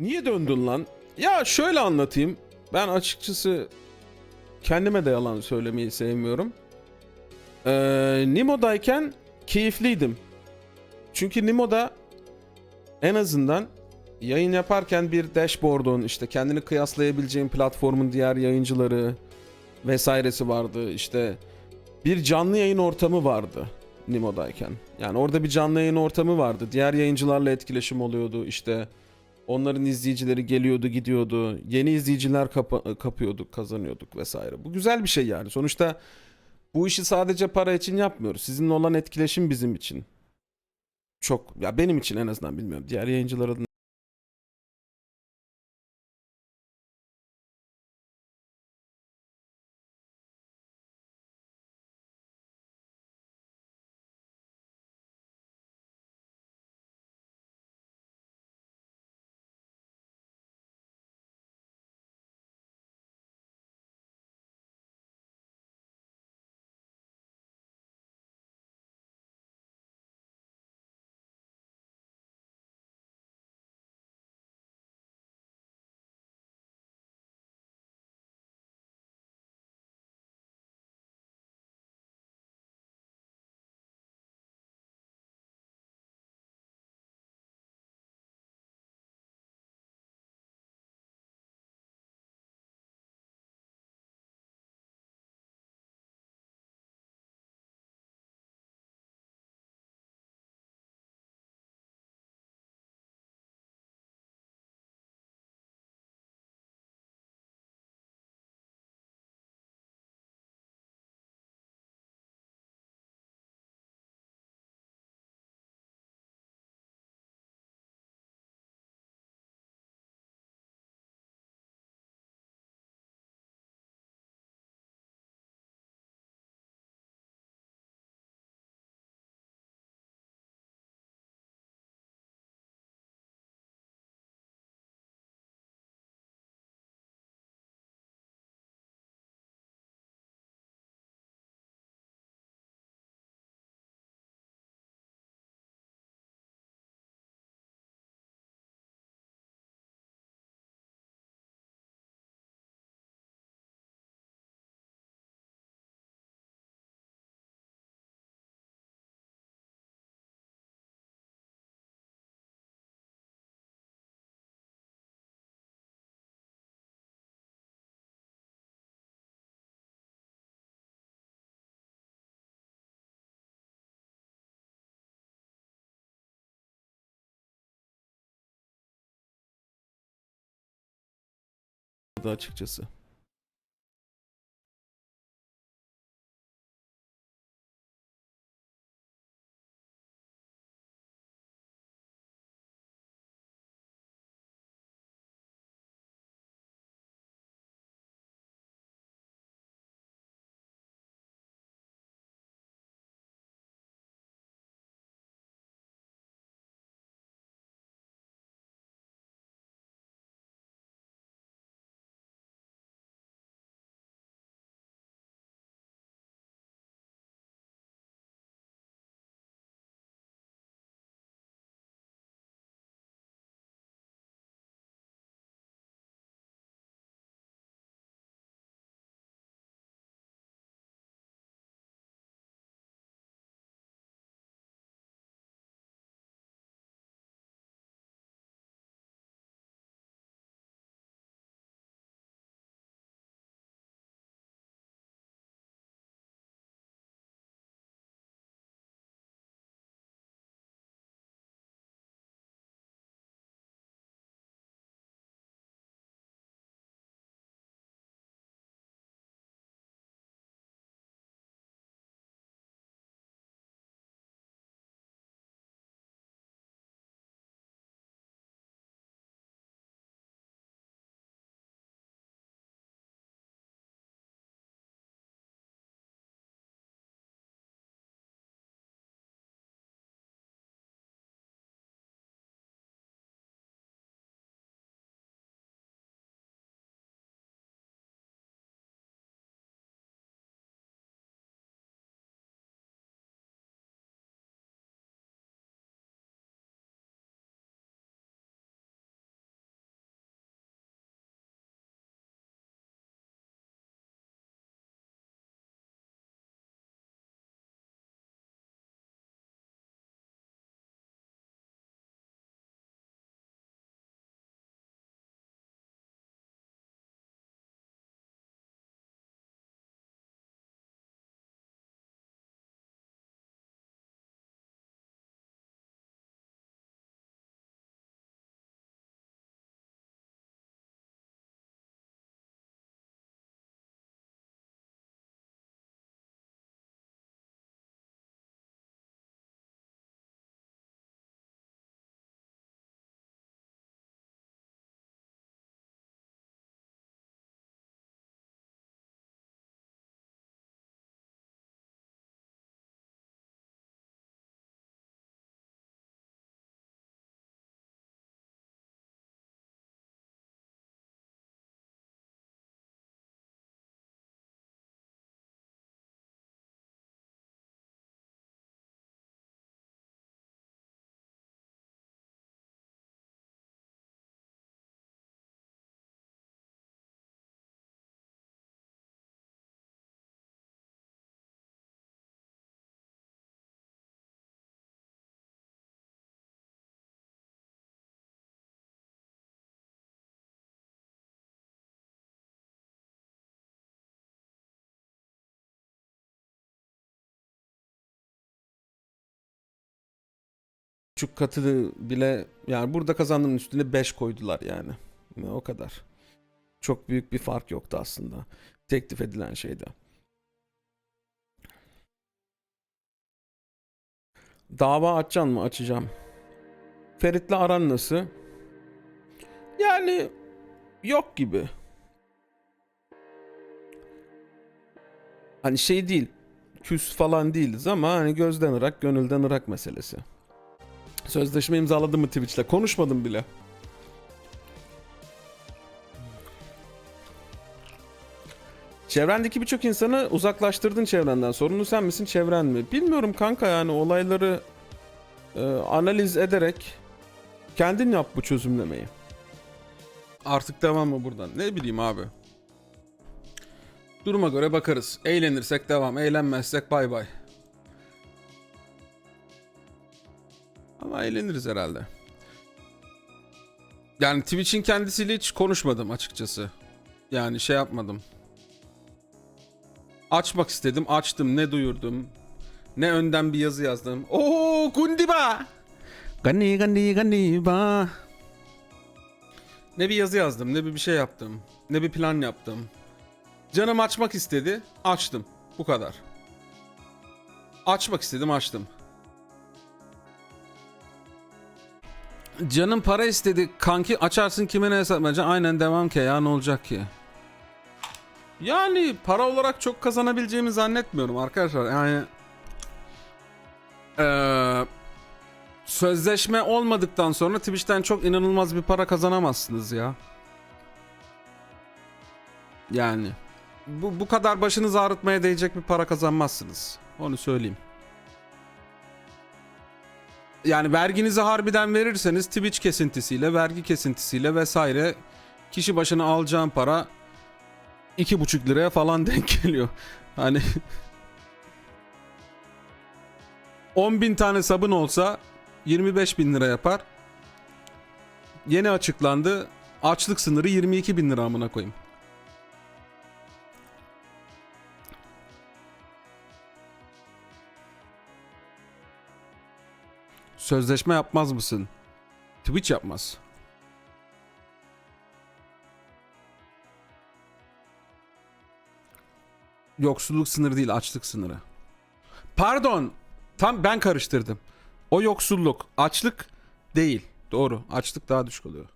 Niye döndün lan? Ya şöyle anlatayım. Ben açıkçası kendime de yalan söylemeyi sevmiyorum. Ee, Nimo'dayken keyifliydim. Çünkü Nimo'da en azından yayın yaparken bir dashboard'un işte kendini kıyaslayabileceğin platformun diğer yayıncıları vesairesi vardı. İşte bir canlı yayın ortamı vardı Nimo'dayken. Yani orada bir canlı yayın ortamı vardı. Diğer yayıncılarla etkileşim oluyordu. İşte onların izleyicileri geliyordu, gidiyordu. Yeni izleyiciler kapa- kapıyorduk, kazanıyorduk vesaire. Bu güzel bir şey yani. Sonuçta bu işi sadece para için yapmıyoruz. Sizinle olan etkileşim bizim için. Çok ya benim için en azından bilmiyorum. Diğer yayıncılar adına açıkçası. Buçuk katı bile yani burada kazandığımın üstüne 5 koydular yani. Ya O kadar. Çok büyük bir fark yoktu aslında. Teklif edilen şeyde. Dava açacaksın mı? Açacağım. Ferit'le aran nasıl? Yani yok gibi. Hani şey değil. Küs falan değiliz ama hani gözden ırak, gönülden ırak meselesi. Sözleşme imzaladım mı Twitch'le? Konuşmadım bile. Çevrendeki birçok insanı uzaklaştırdın çevrenden. Sorumlu sen misin, çevren mi? Bilmiyorum kanka yani olayları e, analiz ederek kendin yap bu çözümlemeyi. Artık devam mı buradan? Ne bileyim abi. Duruma göre bakarız. Eğlenirsek devam, eğlenmezsek bay bay. Ama eğleniriz herhalde. Yani Twitch'in kendisiyle hiç konuşmadım açıkçası. Yani şey yapmadım. Açmak istedim, açtım. Ne duyurdum, ne önden bir yazı yazdım. Oo Gundiba! Gani gani ganiba. Ne bir yazı yazdım, ne bir bir şey yaptım, ne bir plan yaptım. Canım açmak istedi, açtım. Bu kadar. Açmak istedim, açtım. Canım para istedi. Kanki açarsın kime ne hesap vereceksin? Aynen devam ki ya ne olacak ki? Yani para olarak çok kazanabileceğimi zannetmiyorum arkadaşlar. Yani eee, sözleşme olmadıktan sonra Twitch'ten çok inanılmaz bir para kazanamazsınız ya. Yani bu, bu kadar başınızı ağrıtmaya değecek bir para kazanmazsınız. Onu söyleyeyim. Yani verginizi harbiden verirseniz Twitch kesintisiyle, vergi kesintisiyle vesaire kişi başına alacağın para iki buçuk liraya falan denk geliyor. Hani 10 bin tane sabın olsa 25 bin lira yapar. Yeni açıklandı. Açlık sınırı 22 bin lira amına koyayım. Sözleşme yapmaz mısın? Twitch yapmaz. Yoksulluk sınırı değil, açlık sınırı. Pardon. Tam ben karıştırdım. O yoksulluk, açlık değil. Doğru. Açlık daha düşük oluyor.